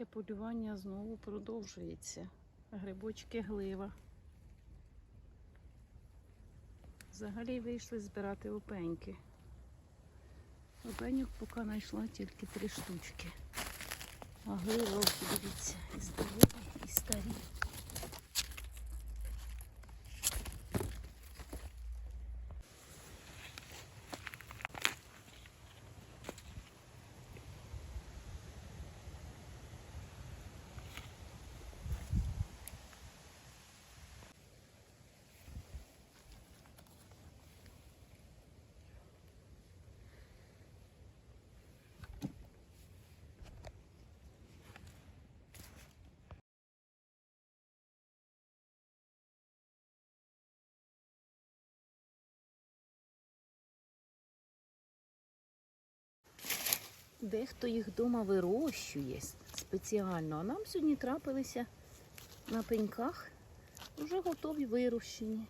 Тихе полювання знову продовжується. Грибочки глива. Взагалі вийшли збирати опеньки. Опеньок поки знайшла тільки три штучки. А глива, дивіться, і здорові, і Дехто їх вдома вирощує спеціально, а нам сьогодні трапилися на пеньках вже готові вирощені.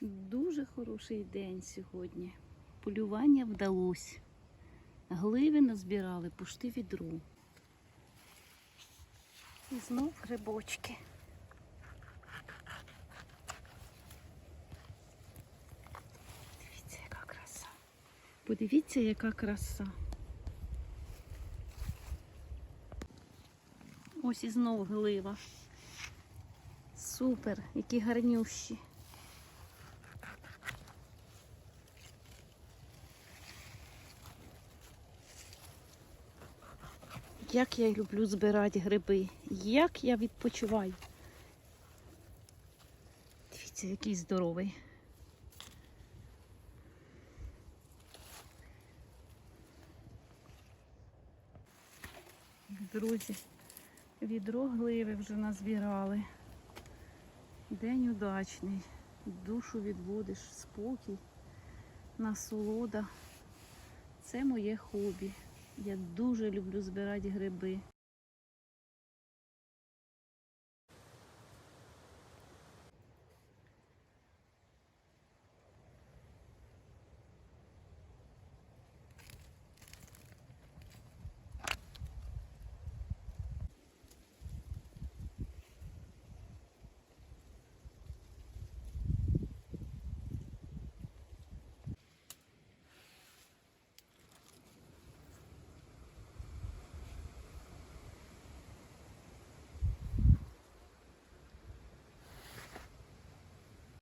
Дуже хороший день сьогодні. Полювання вдалося. Гливи назбирали пошти відру. І знов грибочки. Дивіться, яка краса. Подивіться, яка краса. Ось і знов глива. Супер, які гарнющі. Як я люблю збирати гриби, як я відпочиваю. Дивіться, який здоровий. Друзі, відро гливи вже назбирали. День удачний. Душу відводиш, спокій, насолода. Це моє хобі. Я дуже люблю збирати гриби.